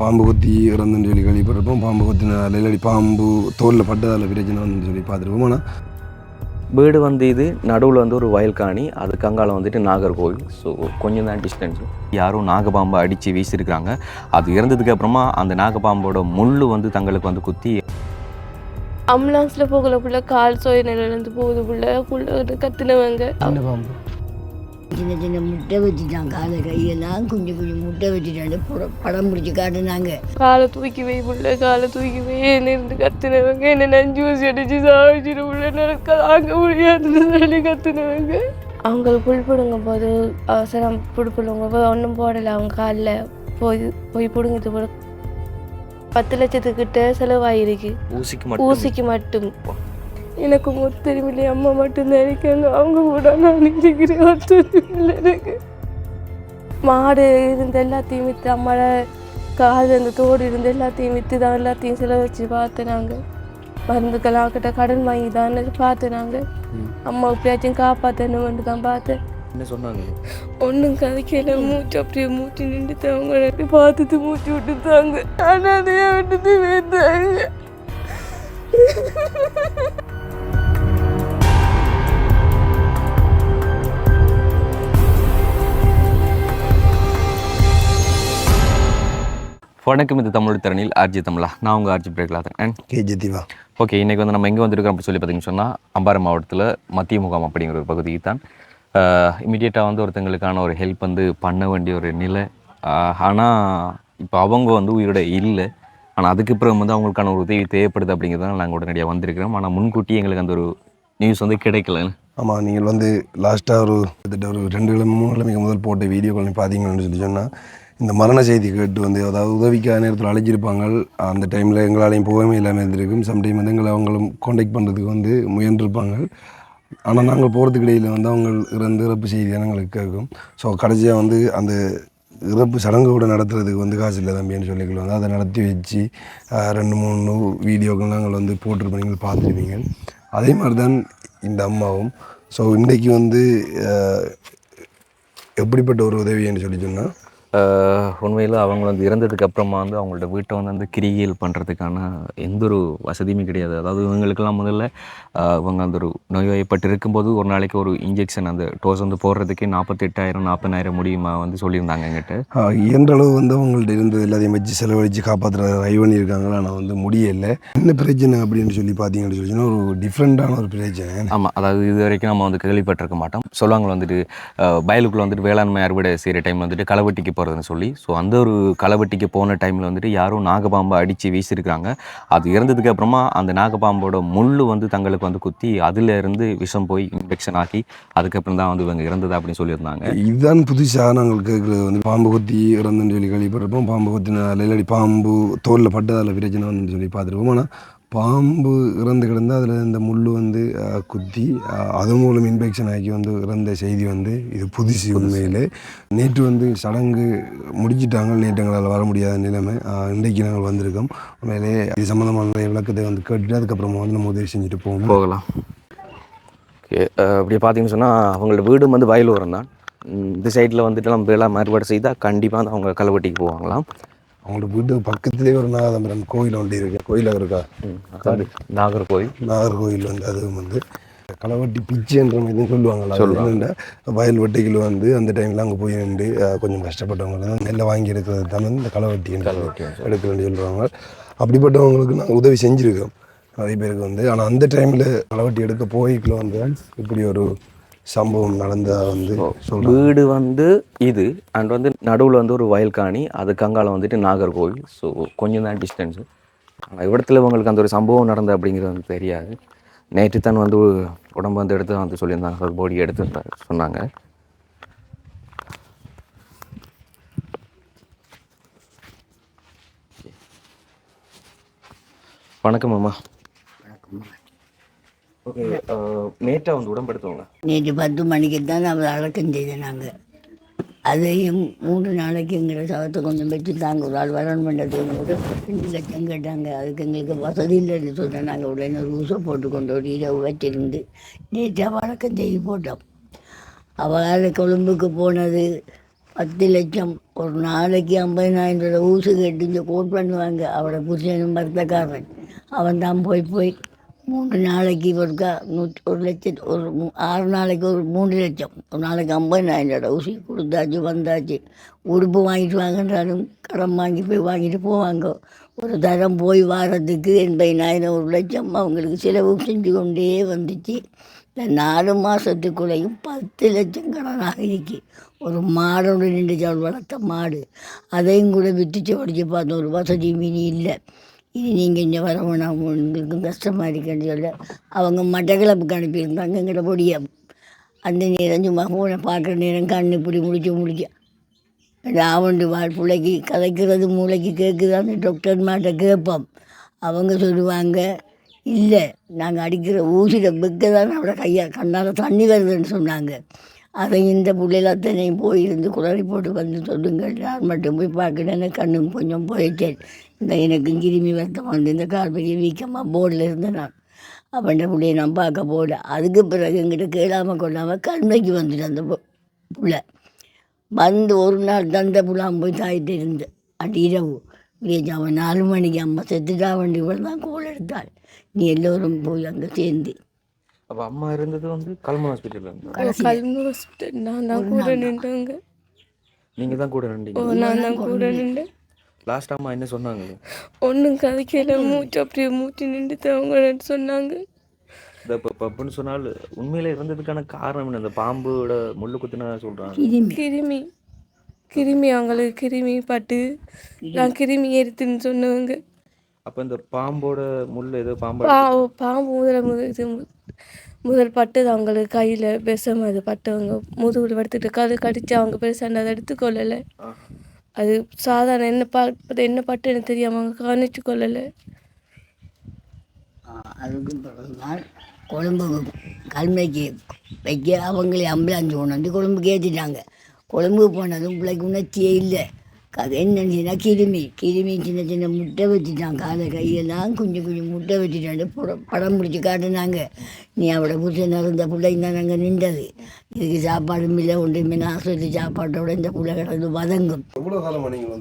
பாம்பு கொத்தி இறந்துன்னு சொல்லி கேள்விப்பட்டிருப்போம். பாம்பு கொத்தினால இல்லாடி பாம்பு தோலில் பட்டதால் பிரச்சனை சொல்லி பார்த்துருப்போம். ஆனால் வீடு வந்து இது நடுவில் வந்து ஒரு வயல் காணி அதுக்கு அங்கால வந்துட்டு நாகர்கோவில். ஸோ கொஞ்சம் தான் டிஸ்டன்ஸ் யாரும் நாகப்பாம்பை அடித்து வீசியிருக்கிறாங்க அது இறந்ததுக்கு அப்புறமா அந்த நாகப்பாம்போட முள் வந்து தங்களுக்கு வந்து குத்தி அம்புலன்ஸில் போகல புள்ள கால் சோய நிலையிலேருந்து போகுது புள்ள புள்ள கத்துனவங்க. பாம்பு. சின்ன சின்ன முட்டை வச்சுட்டான் காலை கையெல்லாம் குஞ்சு குஞ்சு முட்டை வச்சுட்டாண்டு படம் பிடிச்சி காட்டுனாங்க. காலை தூக்கி வை புள்ள காலை தூக்கி வை இருந்து கத்துனவங்க என்ன நஞ்சு ஊசி அடிச்சு சாவிச்சிட்டு புள்ள நடக்க தாங்க முடியாதுன்னு சொல்லி கத்துனவங்க. அவங்களுக்கு புல் பிடுங்க போது அவசரம் புல் பிடுங்க போது ஒன்றும் போடலை. அவங்க காலில் போய் போய் பிடுங்கிட்டு போட பத்து லட்சத்துக்கிட்ட செலவாயிருக்கு. ஊசிக்கு ஊசிக்கு மட்டும். எனக்கு முத்தரிமில்லை அம்மா மட்டும்தான் இருக்காங்க. அவங்க கூட நான் இருக்கிறேன் ஒருத்தரும் இல்லை எனக்கு. மாடு இருந்த எல்லாத்தையும் விற்று அம்மாட காது அந்த தோடு இருந்த எல்லாத்தையும் விற்று தான் எல்லாத்தையும் செலவச்சு பார்த்தேன் நாங்கள் மருந்துக்கெல்லாம் கிட்ட கடன் வாங்கி தான் பார்த்தேன் நாங்கள் அம்மா எப்படியாச்சும் காப்பாற்றணுமென்று தான் பார்த்தேன். என்ன சொன்னாங்க? ஒன்றும் கதைக்கல. மூச்சு அப்படியே மூச்சு நின்றுட்டு அவங்க ரெண்டு பார்த்துட்டு மூச்சு விட்டுட்டாங்க. ஆனால் அதையே விட்டுட்டு வேந்தாங்க வணக்கம் இது தமிழ் திறனில் ஆர்ஜி தமிழா. நான் உங்கள் ஆர்ஜி பிரேக்லாதன். அண்ட் கே ஜெத்திவா ஓகே இன்றைக்கி வந்து நம்ம எங்கே வந்திருக்கோம் அப்படி சொல்லி பார்த்தீங்கன்னு சொன்னால் அம்பாறை மாவட்டத்தில் மத்திய முகாம் அப்படிங்கிற ஒரு பகுதிக்கு தான். இமீடியட்டாக வந்து ஒருத்தங்களுக்கான ஒரு ஹெல்ப் வந்து பண்ண வேண்டிய ஒரு நிலை. ஆனால் இப்போ அவங்க வந்து உயிரோட இல்லை. ஆனால் அதுக்கப்புறம் வந்து அவங்களுக்கான ஒரு உதவி தேவைப்படுது அப்படிங்கிறதால நாங்கள் உடனடியாக வந்திருக்கிறோம். ஆனால் முன்கூட்டி எங்களுக்கு அந்த ஒரு நியூஸ் வந்து கிடைக்கல. ஆமாம் நீங்கள் வந்து லாஸ்ட்டாக ஒரு கிட்டத்தட்ட ஒரு ரெண்டு கிழமை மூணு கிழமைக்கு முதல் போட்ட வீடியோக்கள் நீங்கள் பார்த்தீங்கன்னு சொல்லி சொன்னால் இந்த மரண செய்தி கேட்டு வந்து அதாவது உதவிக்காக நேரத்தில் அழைச்சிருப்பாங்க அந்த டைமில் எங்களாலையும் போகவே இல்லாமல் இருந்திருக்கும். சம்டைம் வந்து எங்களை அவங்களும் காண்டாக்ட் பண்ணுறதுக்கு வந்து முயன்றிருப்பாங்க ஆனால் நாங்கள் போகிறதுக்கு இடையில் வந்து அவங்க இறந்து இறப்பு செய்தியான எங்களுக்கு கேட்கும். ஸோ கடைசியாக வந்து அந்த இறப்பு சடங்கு கூட நடத்துறதுக்கு வந்து காசு இல்லை தம்பின்னு சொல்லிக்கலாம் வந்து அதை நடத்தி வச்சு ரெண்டு மூணு வீடியோக்கள் நாங்கள் வந்து போட்டிருப்போம். நீங்கள் பார்த்துருப்பீங்க. அதே மாதிரி தான் இந்த அம்மாவும். ஸோ இன்றைக்கு வந்து எப்படிப்பட்ட ஒரு உதவின்னு சொல்லி சொன்னால் உண்மையில் அவங்க வந்து இறந்ததுக்கு அப்புறமா வந்து அவங்களோட வீட்டை வந்து அந்த கிரிகைகள் பண்ணுறதுக்கான எந்த ஒரு வசதியுமே கிடையாது. அதாவது இவங்களுக்கெல்லாம் முதல்ல இவங்க அந்த ஒரு நோய்வாய்ப்பட்டு இருக்கும்போது ஒரு நாளைக்கு ஒரு இன்ஜெக்ஷன் அந்த டோஸ் வந்து போடுறதுக்கே நாற்பத்தெட்டாயிரம் நாற்பதாயிரம் முடியுமா வந்து சொல்லியிருந்தாங்க எங்கிட்ட அளவு வந்து அவங்கள்ட்ட இருந்தது எல்லாத்தையும் வச்சு செலவழித்து காப்பாற்றுற ட்ரை பண்ணியிருக்காங்களா ஆனால் வந்து முடியலை. என்ன பிரச்சனை அப்படின்னு சொல்லி பார்த்தீங்கன்னு சொல்லி சொன்னா ஒரு டிஃப்ரெண்ட்டான ஒரு பிரச்சனை. ஆமாம் அதாவது இது வரைக்கும் நம்ம வந்து கேள்விப்பட்டிருக்க மாட்டோம். சொல்லுவாங்க வந்துட்டு வயலுக்குள்ள வந்துட்டு வேளாண்மை அறுவடை செய்கிற டைம் வந்துட்டு களவெட்டிக்கு போகிறதுன்னு சொல்லி. ஸோ அந்த ஒரு களவெட்டிக்கு போன டைமில் வந்துட்டு யாரும் நாகபாம்பை அடித்து வீசியிருக்கிறாங்க அது இறந்ததுக்கு அப்புறமா அந்த நாகபாம்போட முள் வந்து தங்களுக்கு வந்து குத்தி அதுல இருந்து விஷம் போய் இன்ஃபெக்ஷன் ஆகி அதுக்கப்புறம் தான் வந்து இவங்க இறந்தது அப்படின்னு சொல்லியிருந்தாங்க. இதுதான் புதுசாக நாங்கள் கேட்குறது. வந்து பாம்பு கொத்தி இறந்துன்னு சொல்லி கேள்விப்பட்டிருப்போம். பாம்பு கொத்தினால இல்லாடி பாம்பு தோலில் பட்டதால் பிரச்சனை வந்துன்னு சொல்லி பார்த்துருப்போம். ஆனால் பாம்பு இறந்து கிடந்து அதில் இந்த முள் வந்து குத்தி அது மூலம் இன்ஃபெக்ஷன் ஆகி வந்து இறந்த செய்தி வந்து இது புதுசு உண்மையில். நேற்று வந்து சடங்கு முடிச்சிட்டாங்க நேற்று எங்களால் வர முடியாத நிலைமை. இன்றைக்கு நாங்கள் வந்திருக்கோம். உண்மையிலே இது சம்மந்தமான விளக்கத்தை வந்து கேட்டுட்டு அதுக்கப்புறமா வந்து நம்ம உதவி செஞ்சுட்டு போவோம்? போகலாம். ஓகே. அப்படி பார்த்தீங்கன்னு சொன்னால் அவங்களோட வீடும் வந்து வயலூரம் தான் இந்த சைடில் வந்துட்டு நம்ம வேளாண் மாறுபாடு செய்தால் கண்டிப்பாக அவங்க களவெட்டிக்கு போவாங்களாம். அவங்களோட வீட்டு பக்கத்துலேயே ஒரு நாகதம்பரம் கோயில் ஒன்று இருக்கு. கோயிலாக இருக்கா? அதாவது நாகர்கோவில். நாகர்கோயில் வந்து அதுவும் வந்து களவட்டி பிச்சைன்ற மாதிரி சொல்லுவாங்களா சொல்லுவாங்க. வயல் வெட்டைகள் வந்து அந்த டைமில் அங்கே போய் நின்று கொஞ்சம் கஷ்டப்பட்டவங்க தான் நெல்லை வாங்கி எடுக்கிறது தான் வந்து இந்த களவட்டி எடுக்கிறேன்னு சொல்லுவாங்க. அப்படிப்பட்டவங்களுக்கு நாங்கள் உதவி செஞ்சுருக்கோம். நிறைய பேருக்கு வந்து. ஆனால் அந்த டைமில் களவட்டி எடுக்க போய்க்குள்ள வந்து இப்படி ஒரு சம்பவம் நடந்ததா வந்து வீடு வந்து இது அண்ட் வந்து நடுவில் வந்து ஒரு வயல் காணி அதுக்கு அங்கால வந்துட்டு நாகர்கோவில். ஸோ கொஞ்சம் தான் டிஸ்டன்ஸு ஆனால் இடத்துல உங்களுக்கு அந்த ஒரு சம்பவம் நடந்த அப்படிங்கிறது வந்து தெரியாது. நேற்று தான் வந்து உடம்பு வந்து எடுத்து வந்து சொல்லியிருந்தாங்க. பாடி எடுத்து சொன்னாங்க. வணக்கம் அம்மா. ஓகே வந்து உடம்பெடுத்தவங்க நேற்று பத்து மணிக்கு தான் அவர் அடக்கம் செய்தோம் நாங்கள் அதையும் மூணு நாளைக்கு சவத்தை கொஞ்சம் வச்சு தாங்க ஒரு ஆள் வரணும் பண்ணுறதுக்கு அஞ்சு ரெண்டு லட்சம் கேட்டாங்க. அதுக்கு எங்களுக்கு வசதி இல்லைன்னு சொன்னால் நாங்கள் உடனே ஒரு போட்டு கொண்டு ஒரு இரவு வச்சிருந்து நேற்று வழக்கம் செய்து போட்டோம். அவளால் கொழும்புக்கு போனது பத்து லட்சம். ஒரு நாளைக்கு ஐம்பதினாயிரம் ரூபா ஊசு கேட்டு இங்கே கோட் பண்ணுவாங்க. அவரோட புருஷனும் பர்த்தக்காரன் அவன் தான் போய் போய் மூன்று நாளைக்கு ஒருக்கா நூற்றி ஒரு லட்சத்து ஒரு ஆறு நாளைக்கு ஒரு மூணு லட்சம். ஒரு நாளைக்கு ஐம்பதாயிரம் ஊசி கொடுத்தாச்சு வந்தாச்சு. உடுப்பு வாங்கிட்டு வாங்கன்றாலும் கடன் வாங்கி போய் வாங்கிட்டு போவாங்க. ஒரு தரம் போய் வாரத்துக்கு எண்பதினாயிரம் ஒரு லட்சம் அவங்களுக்கு செலவு செஞ்சு கொண்டே வந்துச்சு. இந்த நாலு மாதத்துக்குள்ளேயும் பத்து லட்சம் கடனாக இருக்கு ஒரு மாடோடு நின்று சால் வளர்த்த மாடு. அதையும் கூட வித்துச்சு படிச்சு பார்த்தோம் ஒரு வசதி மீனி இல்லை. இனி நீங்கள் இங்கே வரவோனா உங்களுக்கு கஷ்டமாக இருக்குன்னு சொல்ல அவங்க மட்டக்களப்புக்கு அனுப்பியிருந்தாங்க எங்களை பொடிய. அந்த நேரம் சும்மா ஃபோனை பார்க்குற நேரம் கண்ணு இப்படி முடிச்சு முடிச்சு. ராவண்டு வாழ் பிள்ளைக்கு கதைக்கிறது மூளைக்கு கேட்குதான்னு டாக்டர் மாட்ட கேட்போம். அவங்க சொல்லுவாங்க இல்லை நாங்கள் அடிக்கிற ஊசியில் வெக்க தான் அவட கையை கண்ணால் தண்ணி வருதுன்னு சொன்னாங்க. அதை இந்த பிள்ளைகள் அத்தனையும் போயிருந்து குளறி போட்டு வந்து சொல்லுங்கள். நான் மட்டும் போய் பார்க்கணும் கண்ணும் கொஞ்சம் போயிட்டேன். இந்த எனக்கு கிருமி வருத்தம் வந்து இந்த கால் பெரிய வீக்கமாக போர்டில் இருந்தேன் நான் அவன்கிட்ட பிள்ளைய நான் பார்க்க போகல அதுக்கு பிறகு எங்கிட்ட கேளாமல் கொள்ளாமல் கண்மைக்கு வந்துட்டு அந்த புள்ள. வந்து ஒரு நாள் தந்த புலாம் போய் தாயிட்டு இருந்து. அடி இரவு. அவன் நாலு மணிக்கு அம்மா செத்துட்டா வண்டி இவள் தான் கோல் எடுத்தாள். நீ எல்லோரும் போய் அங்கே சேர்ந்து. அப்போ அம்மா இருந்தது வந்து கல்மன் ஹாஸ்பிட்டலில் கல்வி ஹாஸ்பிட்டல் நான் தான் கூட நின்றேங்க. நீங்கள் தான் கூட நின்றீங்க? நான் தான் கூட நின்றேன். லாஸ்ட் அம்மா என்ன சொன்னாங்க? ஒன்றும் கதைக்கல மூச்சு அப்படியே மூச்சு நின்றுட்டு அவங்க சொன்னாங்க? இந்த பப்புன்னு சொன்னால் உண்மையிலே இருந்ததுக்கான காரணம் என்ன? இந்த பாம்போட முள்ளு குத்துனா சொல்கிறாங்க கிருமி. கிருமி. கிருமி அவங்களுக்கு கிருமி பட்டு. நான் கிருமி ஏறித்துன்னு சொன்னவங்க அப்போ இந்த பாம்போட முள் ஏதோ பாம்பு பாம்பு முதல்ல முதல் இது முதல் பட்டது அவங்களுக்கு கையில் விஷம் அது பட்டவங்க முதுகுல படுத்துட்டு கது கடிச்சு அவங்க பெருசாக அதை எடுத்துக்கொள்ளலை. அது சாதாரண என்ன பார்ப்பது என்ன பாட்டு எனக்கு தெரியாமல் அவங்க கவனிச்சு கொள்ளலை. அதுக்கு பிறகுதான் கொழும்பு கல்மைக்கு வைக்க அவங்களே அம்புலான்ஸ் கொண்டு வந்து கொழும்புக்கு ஏற்றிட்டாங்க கொழும்புக்கு போனதும் பிள்ளைக்கு உணர்ச்சியே இல்லை. என்னன்னா கிருமி கிருமி சின்ன சின்ன முட்டை வச்சுட்டான் காலை கையெல்லாம் குஞ்சு குஞ்சு முட்டை வச்சுட்டாண்டு புட- படம் பிடிச்சி காட்டுனாங்க நீ அவட புருஷன் இருந்த பிள்ளைங்க தான் அங்கே நின்றது இதுக்கு சாப்பாடும் இல்லை ஒன்றுமே ஆஸ்பத்திரி சாப்பாட்டோட இந்த பிள்ளை கிடந்து வதங்கும் நீங்கள்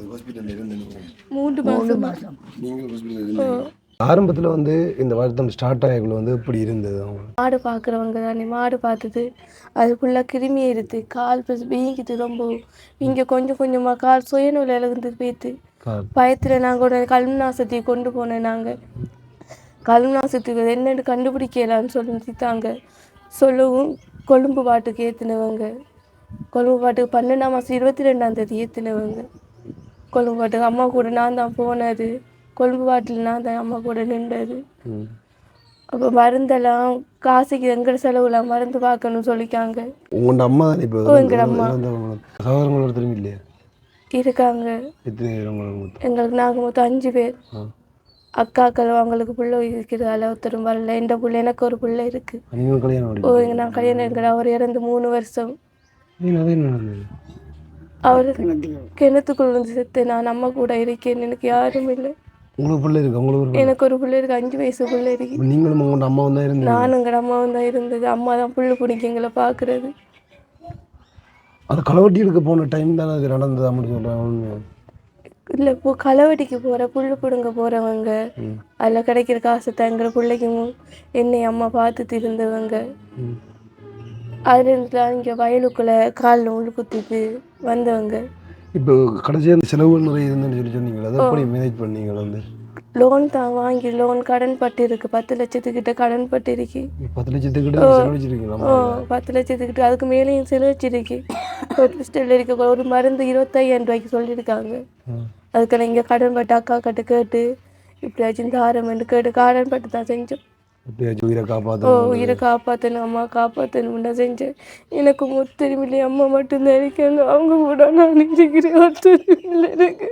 மூன்று மூணு மாதம் ஆரம்பத்தில் வந்து இந்த வருத்தம் ஸ்டார்ட் ஆகக்குள்ள வந்து எப்படி இருந்தது? மாடு பார்க்குறவங்க தானே மாடு பார்த்தது அதுக்குள்ளே கிருமி ஏறுது கால் வீங்குது ரொம்ப. இங்கே கொஞ்சம் கொஞ்சமாக கால் சுயநூல் இருந்து போய்த்து கார் பயத்தில் நாங்கள் ஒரு கல்நாசத்தை கொண்டு போனேன் நாங்கள் கல்நாசத்துக்கு என்னென்னு கண்டுபிடிக்கலான்னு சொல்லி திட்டாங்க சொல்லவும் கொழும்பு பாட்டுக்கு ஏற்றினவங்க கொழும்பு பாட்டுக்கு பன்னெண்டாம் மாதம் இருபத்தி ரெண்டாம் தேதி ஏற்றினவங்க கொழும்பு பாட்டுக்கு அம்மா கூட நான் தான் போனது. கொழும்பு பாட்டில் நான் தான் அம்மா கூட நின்றது. அப்போ மருந்தெல்லாம் காசுக்கு எங்கட செலவுலாம் மருந்து பார்க்கணும்னு சொல்லிக்காங்க. உங்களோட அம்மா தானே இப்போ ஓ, எங்கட அம்மா. சகோதரங்களோட திரும்பி இல்லையா? இருக்காங்க. எங்களுக்கு நாங்கள் மொத்தம் அஞ்சு பேர். அக்காக்கள் அவங்களுக்கு பிள்ளை இருக்கிறதால ஒருத்தரும் வரல. எந்த பிள்ளை? எனக்கு ஒரு பிள்ளை இருக்கு. ஓ எங்க நான் கல்யாணம் எங்கட? அவர் இறந்து மூணு வருஷம். அவர் கிணத்துக்கு கிணத்துக்குள்ள இருந்து செத்து நான் அம்மா கூட இருக்கேன் எனக்கு யாரும் இல்லை. உங்களுக்கு பிள்ளை இருக்கு? உங்களுக்கு எனக்கு ஒரு பிள்ளை இருக்கு. அஞ்சு வயசு பிள்ளை இருக்கு. நீங்களும் உங்களோட அம்மாவும் தான் இருந்தீங்க. நானும் எங்கட அம்மாவும் தான் இருந்தது. அம்மா தான் புல்லு பிடிக்க எங்களை பார்க்கறது. அது களவட்டி எடுக்க போன டைம் தானே அது நடந்தது அப்படின்னு சொல்கிறாங்க இல்லை இப்போ களவெட்டிக்கு போகிற புல்லு பிடுங்க போகிறவங்க. அதில் கிடைக்கிற காசை தங்குற பிள்ளைக்கும் என்னை அம்மா பார்த்துட்டு இருந்தவங்க. ம். அதுல இருந்து இங்கே வயலுக்குள்ளே காலில் உள்ள குத்திட்டு வந்தவங்க. இப்போ கடைசியாக அந்த செலவுகள் நிறைய இருந்துன்னு சொல்லி சொன்னீங்களா அதை எப்படி மேனேஜ் பண்ணீங்களா வந்து? லோன் தான் வாங்கி லோன் கடன் பட்டு இருக்கு. பத்து லட்சத்துக்கிட்ட கடன் பட்டு இருக்கு. பத்து லட்சத்துக்கிட்ட செலவழிச்சிருக்கீங்களா? பத்து லட்சத்துக்கிட்ட. அதுக்கு மேலேயும் செலவச்சிருக்கு ஹாஸ்பிட்டலில் இருக்க. ஒரு மருந்து இருபத்தையாயிரம் ரூபாய்க்கு சொல்லியிருக்காங்க. அதுக்கு நான் இங்கே கடன் பட்டு அக்கா கிட்ட கேட்டு இப்படியாச்சும் தாரமென்று கேட்டு கடன் பட்டு தான் செஞ்சோம். எப்படியாச்சும் உயிரை ஓ காப்பாற்றணும் உயிரை காப்பாற்றணும் அம்மா செஞ்சேன் எனக்கு முத்தெரிமில்லை அம்மா மட்டும்தான் இருக்காங்க அவங்க கூட நான் இருக்கிறேன் ஒத்துழைப்பில்லை எனக்கு.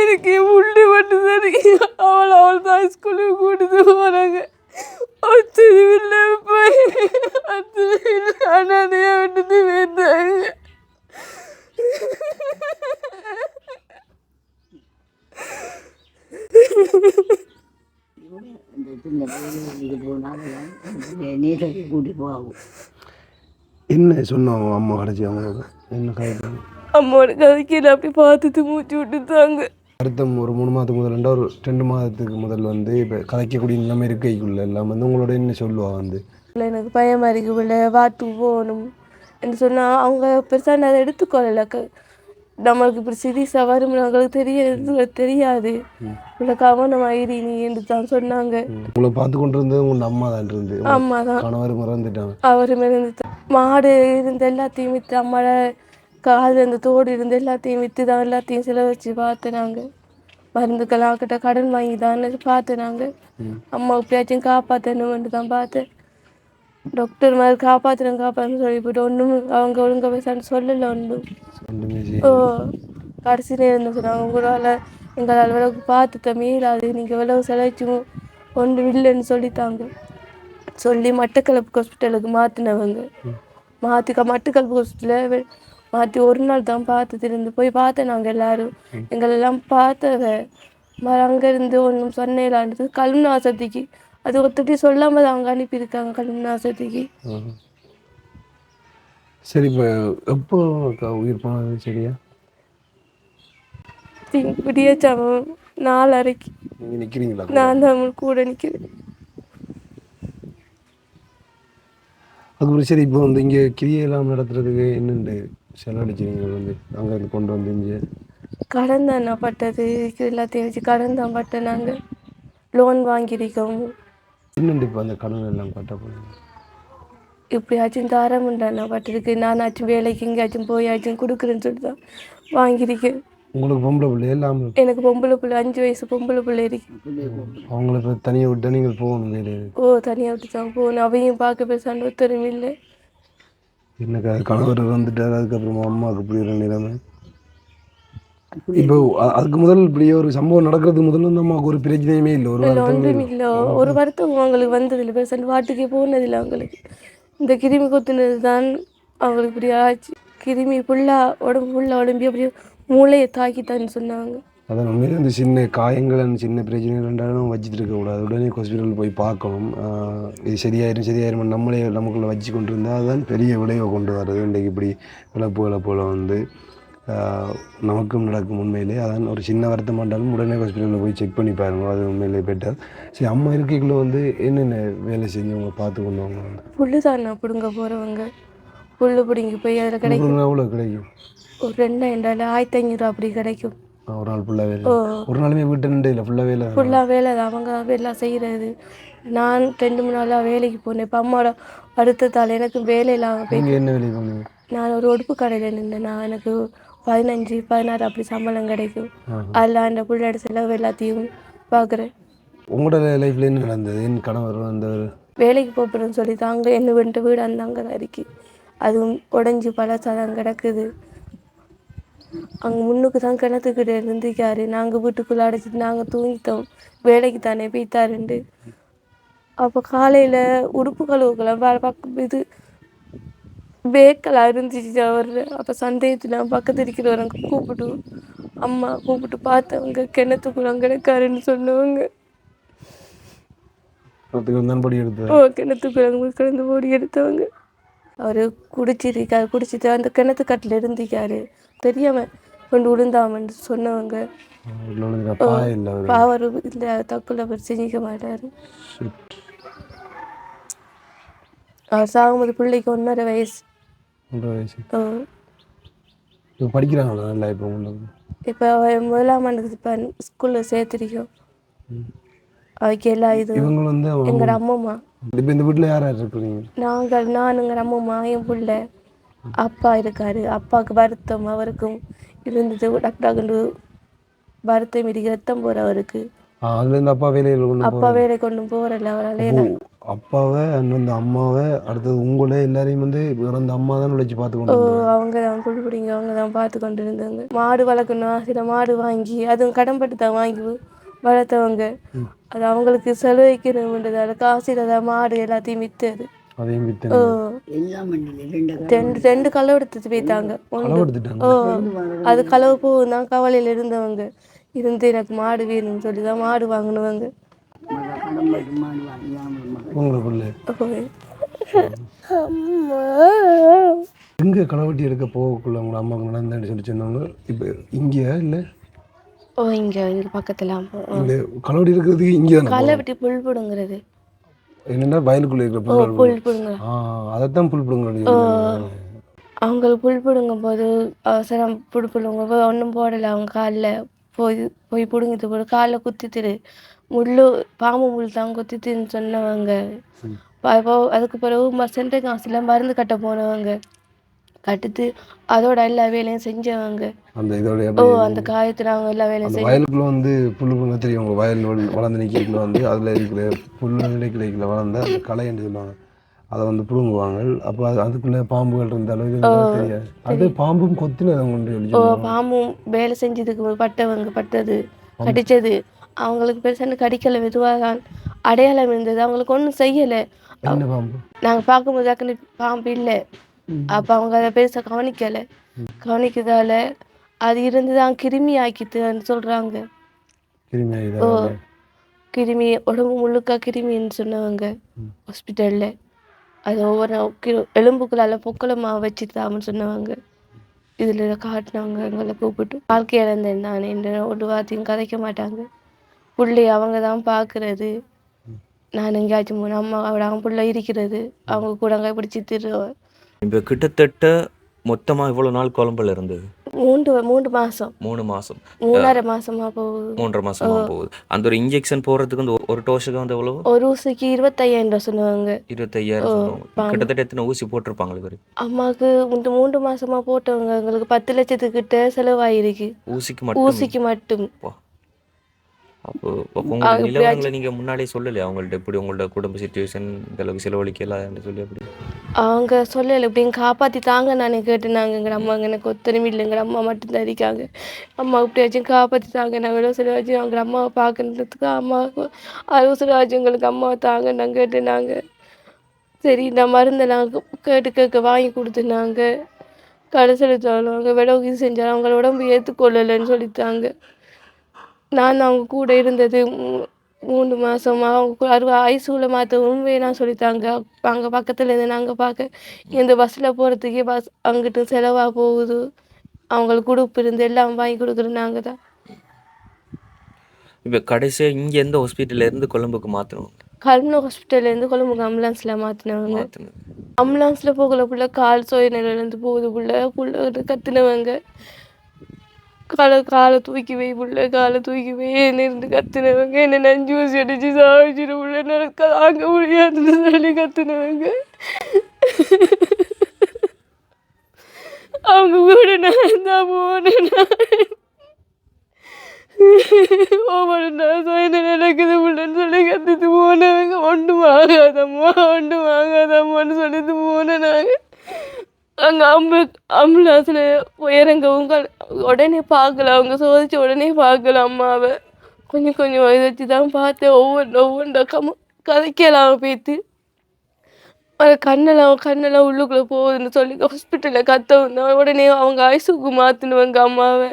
எனக்கு என் புள்ளி மட்டும்தான் இருக்கு. அவள் அவள் தான் ஸ்கூலுக்கு கூட்டிட்டு போகிறாங்க ஒத்துழைப்பில்லை இப்போ ஒத்துழைப்பில்லை அனாதையாக விட்டுட்டு போயிட்டாங்க இந்த சின்ன பிள்ளைங்களுக்கு போனாலும் நீட்டத்தை கூட்டி போகும் என்ன சொன்னோம் அம்மா கடைசி அவங்களுக்கு என்ன கதை அம்மாவோட கதைக்கையில் அப்படி பார்த்துட்டு மூச்சு விட்டுட்டாங்க. வருத்தம் ஒரு மூணு மாதத்துக்கு முதல் ஒரு ரெண்டு மாதத்துக்கு முதல் வந்து இப்போ கதைக்கக்கூடிய நிலைமை இருக்கைக்குள்ள எல்லாம் வந்து உங்களோட என்ன சொல்லுவா வந்து? இல்லை எனக்கு பயமாக இருக்கு பிள்ளை வாட்டுக்கு போகணும். என்று சொன்னால் அவங்க பெருசாக அதை எடுத்துக்கொள்ளல. நம்மளுக்கு இப்படி சீரியஸாக வரும் அவங்களுக்கு தெரிய தெரியாது. இவ்வளோ கவனமாயிரி நீ என்று தான் சொன்னாங்க. உங்களை பார்த்து கொண்டு இருந்தது உங்க அம்மா தான் இருந்து. அம்மா தான். கணவர் மறந்துட்டாங்க. அவர் இருந்து மாடு இருந்து எல்லாத்தையும் விற்று அம்மாட காதில் இருந்த தோடு இருந்து எல்லாத்தையும் விற்று தான் எல்லாத்தையும் செலவழிச்சு பார்த்தேன் நாங்கள் மருந்துக்கெல்லாம் கிட்ட கடன் வாங்கி தான் பார்த்தேன் நாங்கள் அம்மா எப்படியாச்சும் காப்பாற்றணும்னு தான் பார்த்தேன் டாக்டர் மாதிரி காப்பாற்றணும் காப்பாற்றணும் சொல்லி போட்டு ஒன்றும் அவங்க ஒழுங்கா பேசான்னு சொல்லலை ஒன்றும் ஓ கடைசி நேரம் சொன்னாங்க உங்களால் எங்களால் விளக்கு பார்த்து மீறாது நீங்கள் விளவு செலவச்சும் ஒன்றும் இல்லைன்னு சொல்லித்தாங்க சொல்லி மட்டக்களப்பு ஹாஸ்பிட்டலுக்கு மாற்றினவங்க மாற்றி மட்டக்களப்பு ஹாஸ்பிட்டலில் மாற்றி ஒரு நாள் தான் பார்த்து திருந்து போய் பார்த்தேன் நாங்கள் எல்லாரும். எங்களெல்லாம் பார்த்தவ அங்கேருந்து ஒன்றும் சொன்னேலான்றது கல்முனாசத்திக்கு அது ஒத்துட்டி சொல்லாமல் அவங்க அனுப்பியிருக்காங்க கல்முனாசத்திக்கு ஆஹா. சரி இப்போ எப்போ உயிர் போனது சரியா? விடிய சமம் நாலரைக்கு. நீங்கள் நிற்கிறீங்களா நான் தான் கூட நிற்கிறேன் அதுக்கப்புறம் சரி இப்போ வந்து இங்கே கிரியெல்லாம் நடத்துறதுக்கு என்னென்று செலவழிச்சிங்க வந்து அங்கே கொண்டு வந்து இங்கே? கடன் தான் பட்டது எல்லாத்தையும் வச்சு கடன் தான் பட்டேன் நாங்கள் லோன் வாங்கியிருக்கோம். என்னென்று இப்போ அந்த கடன் எல்லாம் கட்ட போகிறீங்க இப்படியாச்சும் தாரமுண்டா நான் பட்டிருக்கு நானாச்சும் வேலைக்கு எங்கேயாச்சும் போயாச்சும் கொடுக்குறேன்னு சொல்லி தான் வாங்கியிருக்கேன். உங்களுக்கு பொம்பளை பிள்ளையே இல்லாமல் எனக்கு பொம்பளை பிள்ளை அஞ்சு வயசு பொம்பளை பிள்ளை இருக்கு. அவங்கள இப்போ தனியாக விட்டு நீங்கள் போகணும் வேறு. ஓ தனியாக விட்டு தான் போகணும். அவையும் பார்க்க பேசாண்டு ஒத்தரும் இல்லை. எனக்கு அது கணவர் வந்துட்டார் அதுக்கப்புறமா அம்மாவுக்கு ஒரு நிலைமை? இப்போ அதுக்கு முதல் இப்படி ஒரு சம்பவம் நடக்கிறதுக்கு முதல்ல வந்து அம்மாவுக்கு ஒரு பிரச்சனையுமே இல்லை ஒரு ஒன்றும் இல்லை. ஒரு வருத்தம் அவங்களுக்கு வந்ததில்லை பேசாண்டு வாட்டுக்கே போனதில்லை அவங்களுக்கு. இந்த கிருமி கொத்துனது தான் அவங்களுக்கு இப்படி ஆச்சு. கிருமி ஃபுல்லாக உடம்பு ஃபுல்லாக உடம்பி அப்படியே மூளையை தாக்கித்தான்னு சொன்னாங்க. அதான் உண்மையிலே அந்த சின்ன காயங்கள் அந்த சின்ன பிரச்சனை ரெண்டாலும் வச்சுட்டு இருக்கக்கூடாது உடனே ஹாஸ்பிட்டல் போய் பார்க்கணும். இது சரியாயிரும் சரியாயிரும்? நம்மளே நமக்குள்ளே வச்சு கொண்டு இருந்தால் அதுதான் பெரிய விளைவை கொண்டு வர்றது. இன்றைக்கு இப்படி இழப்புகளை போல் வந்து நமக்கும் நடக்கும் உண்மையிலே. அதான் ஒரு சின்ன வருத்தம் பண்ணாலும் உடனே ஹாஸ்பிட்டலில் போய் செக் பண்ணி பாருங்க. அது உண்மையிலே பெட்டர் சரி அம்மா இருக்கைக்குள்ளே வந்து என்னென்ன வேலை செஞ்சவங்க பார்த்து கொண்டு வாங்க? வந்து புல்லு தான் பிடுங்க போகிறவங்க புல்லு பிடுங்கி போய் அதில் கிடைக்கும். எவ்வளோ கிடைக்கும்? ஒரு ரெண்டாயிரம் ஆயிரத்தி ஐநூறு அப்படி கிடைக்கும். ஒரு நாள் ஃபுல்லாக வேலை. ஒரு நாளுமே வீட்டு நின்று இல்லை ஃபுல்லாக வேலை. ஃபுல்லாக வேலை தான். அவங்க எல்லாம் செய்கிறது நான் ரெண்டு மூணு நாளாக வேலைக்கு போனேன். இப்போ அம்மாவோட அடுத்ததால் எனக்கு வேலை இல்லாமல் போய் என்ன வேலை பண்ணுவீங்க நான் ஒரு உடுப்பு கடையில் நின்றேன் நான் எனக்கு பதினஞ்சு பதினாறு அப்படி சம்பளம் கிடைக்கும். அதில் அந்த பிள்ளையோட செலவு எல்லாத்தையும் பார்க்குறேன் உங்களோட லைஃப்ல என்ன நடந்தது? என் கணவர் அந்த வேலைக்கு போகிறேன்னு சொல்லி தாங்க என்ன வந்துட்டு வீடு அந்த அங்கே தான் இருக்கு. அதுவும் உடஞ்சி பழசாதான் கிடக்குது. அங்கே முன்னுக்கு தான் கிணத்துக்கிட்ட இருந்துக்காரு நாங்கள் வீட்டுக்குள்ளே அடைச்சிட்டு நாங்கள் தூங்கிட்டோம். வேலைக்கு தானே போய்த்தாருண்டு அப்போ காலையில் உடுப்பு கழுவுக்கெல்லாம் இது வேக்கலாக இருந்துச்சு அவர் அப்போ சந்தேகத்தில் பக்கத்து இருக்கிறவங்க கூப்பிட்டு அம்மா கூப்பிட்டு பார்த்தவங்க கிணத்துக்குள்ள கிடக்காருன்னு சொன்னவங்க. ஓ கிணத்துக்குள்ள கிடந்து ஓடி எடுத்தவங்க. அவர் குடிச்சிருக்காரு குடிச்சிட்டு அந்த கிணத்து கட்டில் இருந்திருக்காரு தெரியாம கொண்டு விழுந்தாமன்னு சொன்னவங்க. அவர்? இந்த தக்குள்ள அவர் செஞ்சிக்க மாட்டார். அவர் சாகும்போது பிள்ளைக்கு ஒன்றரை வயசு. ஒன்றரை வயசு. ஓ இப்போ படிக்கிறாங்களா? நல்லா இப்போ இப்போ முதலாம் ஆண்டுக்கு இப்போ ஸ்கூலில் சேர்த்துருக்கோம் அவருக்கு எல்லா இதுவும் இவங்களும் வந்து எங்களோட அம்மம்மா. இப்போ இந்த வீட்டில் யார் யார் இருக்கிறீங்க? நாங்கள் நானுங்க அம்மம்மா என் புள்ள. அப்பா இருக்காரு. அப்பாவுக்கு வருத்தம் அவருக்கும் இருந்தது. டாக்டர் வருத்தம் இருக்கு. ரத்தம் போற அவருக்கு. அதுலேருந்து அப்பா வேலையில் கொண்டு அப்பா வேலை கொண்டு போறல அவரால் அப்பாவை அண்ட் வந்து அம்மாவை அடுத்தது உங்களே எல்லாரையும் வந்து இறந்த அம்மா தான் உழைச்சி பார்த்து. அவங்க தான் புல் பிடிங்க அவங்க தான் பார்த்து கொண்டு இருந்தாங்க. மாடு வளர்க்கணும் சில மாடு வாங்கி அதுவும் கடன்பட்டு தான் வாங்கி வளர்த்தவங்க. அது அவங்களுக்கு செலவழிக்கணுன்றதால காசில் தான் மாடு எல்லாத்தையும் விற்று அதையும் ரெண்டு ரெண்டு களவு எடுத்துட்டு போயிட்டாங்க. ஓ. அது களவு போகும் தான் கவலையில் இருந்தவங்க. இருந்து எனக்கு மாடு வேணும்னு சொல்லி தான் மாடு வாங்கினவங்க. உங்களுக்குள்ள அம்மா. எங்கே களவட்டி எடுக்க போகக்குள்ள உங்களை அம்மாவுக்கு நடந்தேன்னு சொல்லி சொன்னாங்க இப்போ இங்கே இல்லை? ஓ இங்கே இங்கே பக்கத்தில் இந்த களவட்டி இருக்கிறதுக்கு இங்கே தானே வெட்டி புல் பிடுங்கிறது. என்னென்னா வயலுக்குள்ளே இருக்கிற புல் புல் பிடுங்க ஆ அதைத்தான் புல் பிடுங்க அவங்களுக்கு புல் பிடுங்கும் போது அவசரம் புல் பிடுங்கும் போது ஒன்றும் போடலை அவங்க காலில் போய் போய் பிடுங்கிட்டு போய் காலில் குத்திட்டுரு முள்ளு பாம்பு முள் தான் குத்திட்டுன்னு சொன்னவங்க. அதுக்கு பிறகு ம- சென்ட்ரு காசில் மருந்து கட்ட போனவங்க. கட்டுத்து அதோட எல்லா வேலையும் செஞ்சவங்க. அந்த இதோட ஓ அந்த காயத்துல அவங்க எல்லா வேலையும் செஞ்சு வயலுக்குள்ள வந்து புல் புண்ணு தெரியும். வயல் வள- வளர்ந்து நிற்கிறதுல வந்து அதில் இருக்கிற புல் கிடைக்கல வளர்ந்த அந்த களை என்று சொல்லுவாங்க. அதை வந்து புடுங்குவாங்க. அப்போ அது அதுக்குள்ள பாம்புகள் இருந்தாலும் இது தெரியாது. அது பாம்பும் கொத்தினதை கொண்டு சொல்லி ஓ சொல்லுவாங்க. பாம்பும் வேலை செஞ்சதுக்கு பட்டவங்க பட்டது கடிச்சது. அவங்களுக்கு பெருசாக கடிக்கல மெதுவாக தான் அடையாளம் இருந்தது. அவங்களுக்கு ஒன்றும் செய்யலை. பாம்பு? நாங்கள் பார்க்கும்போது டக்குனு பாம்பு இல்லை. அப்போ அவங்க அதை பெருசாக கவனிக்கலை. கவனிக்கிறதால அது இருந்து தான் கிருமி ஆக்கிட்டுன்னு சொல்கிறாங்க கிருமி கிருமி உடம்பு முழுக்க கிருமின்னு சொன்னவங்க ஹாஸ்பிட்டலில் அது ஒவ்வொரு கி- எலும்புக்குள்ளால வச்சு தாமன்னு சொன்னவங்க. இதில் காட்டினவங்க எங்களை கூப்பிட்டு. வாழ்க்கை இழந்தேன் நான். என்ற ஒரு வார்த்தையும் கதைக்க மாட்டாங்க. பிள்ளை அவங்க தான் பார்க்குறது நான் எங்கேயாச்சும் போன அம்மா அவட அவங்க பிள்ளை இருக்கிறது. அவங்க கூட அங்கே பிடிச்சி திருவேன் இப்போ கிட்டத்தட்ட மொத்தமாக இவ்வளோ நாள் குழம்புல இருந்தது. மூன்று மூன்று மாதம் மூணு மாதம் மூணரை மாசமா போகுது. மூன்றரை மாசமா போகுது. அந்த ஒரு இன்ஜெக்ஷன் போடுறதுக்கு வந்து ஒரு டோஸுக்கு வந்து எவ்வளோ ஒரு ஊசிக்கு இருபத்தையாயிரம் ரூபா சொன்னவங்க இருபத்தையாயிரம் சொல்லுவாங்க. கிட்டத்தட்ட எத்தனை ஊசி போட்டிருப்பாங்க இது வரைக்கும் அம்மாவுக்கு இந்த மூன்று மாசமா போட்டவங்க எங்களுக்கு பத்து லட்சத்துக்கிட்ட செலவாயிருக்கு. ஊசிக்கு மட்டும்? ஊசிக்கு மட்டும். அப்போ அப்போ உங்களோட நிலவரங்களை நீங்கள் முன்னாடியே சொல்லலையா? அவங்கள்ட்ட இப்படி உங்களோட குடும்ப சுச்சுவேஷன் இந்த அளவுக்கு செலவழிக்கலாம் சொல்லி அப்படி அவங்க சொல்லலை இப்படியும் காப்பாற்றி தாங்க நான் கேட்டுனாங்க. எங்கள் அம்மா எனக்கு ஒத்தனமே இல்லை. எங்கள் அம்மா மட்டும்தான் இருக்காங்க. அம்மா இப்படியாச்சும் காப்பாற்றி தாங்க நான் எவ்வளோ செலவாச்சு அவங்க அம்மாவை பார்க்கறதுக்கு அம்மாவுக்கு அறுபது செலவாச்சு எங்களுக்கு அம்மாவை தாங்க நான் கேட்டுனாங்க. சரி இந்த மருந்தெல்லாம் கேட்டு கேட்க வாங்கி கொடுத்துனாங்க. கடைசியில் சொல்லுவாங்க விட இது செஞ்சாலும் அவங்கள உடம்பு ஏற்றுக்கொள்ளலைன்னு சொல்லித்தாங்க நான் அவங்க கூட இருந்தது மூணு மாதமா அவங்க அறுபது ஐசூவில் மாற்றவும் வேணாம் சொல்லித்தாங்க அங்கே பக்கத்தில் இருந்து நாங்கள் பார்க்க இந்த பஸ்ஸில் போகிறதுக்கே பஸ் அங்கிட்டு செலவாக போகுது. அவங்களுக்கு உடுப்பு இருந்து எல்லாம் வாங்கி கொடுக்குறது நாங்கள் தான். இப்போ கடைசியாக இங்கே எந்த ஹாஸ்பிட்டல்ல இருந்து கொழம்புக்கு மாற்றணும் கல்முனை ஹாஸ்பிட்டல்லேருந்து கொழம்புக்கு ஆம்புலன்ஸில் மாற்றினவங்க ஆம்புலன்ஸில் போகல புள்ள கால் சோய நிலையிலேருந்து போகுது புள்ள. புள்ள கத்துனவங்க. காலை காலை தூக்கி வை புள்ள காலை தூக்கி வை இருந்து கத்துனவங்க. என்ன நஞ்சு ஊசி அடிச்சு சாவிச்சிரு உள்ள நடக்க தாங்க முடியாதுன்னு சொல்லி கத்துனவங்க. அவங்க கூட நான் தான் போனேன்? ஒவ்வொரு நாள் என்ன நடக்குது புள்ளன்னு சொல்லி கத்துட்டு போனவங்க. ஒன்றும் ஆகாதம்மா ஒன்றும் ஆகாதம்மான்னு சொல்லிட்டு போனேன் நாங்கள் அங்கே அம்பு ஆம்புலன்ஸில் இறங்கவும் கல- உடனே பார்க்கல. அவங்க சோதிச்சு உடனே பார்க்கல அம்மாவை. கொஞ்சம் கொஞ்சம் இதை வச்சு தான் பார்த்தேன். ஒவ்வொன்று ஒவ்வொன்றா கம கதைக்கலாம் பேத்து. அது கண்ணெல்லாம் கண்ணெல்லாம் உள்ளுக்குள்ளே போகுதுன்னு சொல்லி ஹாஸ்பிட்டலில் கத்த வந்தோம் உடனே அவங்க ஐசுக்கு மாற்றினுவங்க அம்மாவை.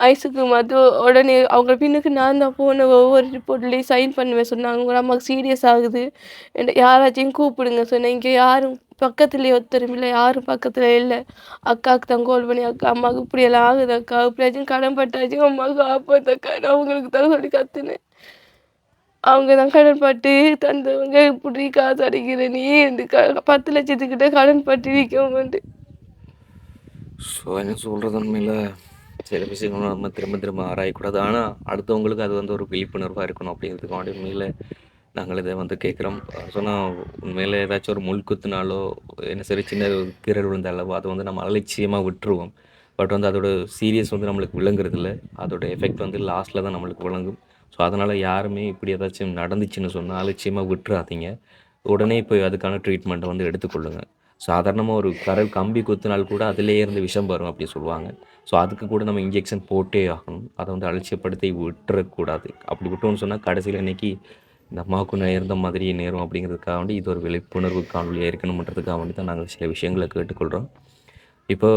ஐசுக்கு மாற்று உடனே அவங்க பின்னுக்கு நான் தான் போனேன் ஒவ்வொரு ரிப்போர்ட்லேயும் சைன் பண்ணுவேன் சொன்னாங்க. உங்கள் அம்மாவுக்கு சீரியஸ் ஆகுது. என்ன யாராச்சும் கூப்பிடுங்க சொன்னேன். இங்கே யாரும் பக்கத்துலேயே ஒருத்தரும் இல்லை யாரும் பக்கத்தில் இல்லை. அக்காவுக்கு தான் கால் பண்ணி அக்கா அம்மாவுக்கு இப்படியெல்லாம் ஆகுது அக்கா. இப்படியாச்சும் கடன் பட்டாச்சும் அம்மாவுக்கு ஆப்பத்தக்கா நான் அவங்களுக்கு தான் சொல்லி கத்துனேன். அவங்க தான் கடன் பட்டு தந்தவங்க இப்படி காசு அடிக்கிற நீ இந்த க பத்து லட்சத்துக்கிட்ட கடன் பட்டு விற்கவும் ஸோ என்ன சொல்கிறது உண்மையில்? சில விஷயங்கள் நம்ம திரும்ப திரும்ப ஆராயக்கூடாது. ஆனால் அடுத்தவங்களுக்கு அது வந்து ஒரு விழிப்புணர்வாக இருக்கணும் அப்படிங்கிறதுக்காண்டி உண்மையில் நாங்கள் இதை வந்து கேட்குறோம். சொன்னால் உண்மையில் ஏதாச்சும் ஒரு முள் குத்துனாலோ என்ன சரி சின்ன ஒரு கீரல் விழுந்தாலோ அதை வந்து நம்ம அலட்சியமாக விட்டுருவோம். பட் வந்து அதோட சீரியஸ் வந்து நம்மளுக்கு விளங்குறது இல்லை. அதோட எஃபெக்ட் வந்து லாஸ்ட்டில் தான் நம்மளுக்கு விளங்கும். ஸோ அதனால் யாருமே இப்படி ஏதாச்சும் நடந்துச்சுன்னு சொன்னால் அலட்சியமாக விட்டுறாதீங்க. உடனே போய் அதுக்கான ட்ரீட்மெண்ட்டை வந்து எடுத்துக்கொள்ளுங்கள் சாதாரணமாக ஒரு கரல் கம்பி குத்துனால் கூட அதிலேயே இருந்து விஷம் வரும் அப்படி சொல்லுவாங்க. ஸோ அதுக்கு கூட நம்ம இன்ஜெக்ஷன் போட்டே ஆகணும். அதை வந்து அலட்சியப்படுத்தி விட்டுறக்கூடாது. அப்படி விட்டோம்னு சொன்னால் கடைசியில் இன்னைக்கு இந்த அம்மாவுக்கு நேர்ந்த மாதிரியே நேரும் அப்படிங்கிறதுக்காக வேண்டி இது ஒரு விழிப்புணர்வு காணொலியாக இருக்கணுன்றதுக்காக வேண்டி தான் நாங்கள் சில விஷயங்களை கேட்டுக்கொள்கிறோம் இப்போ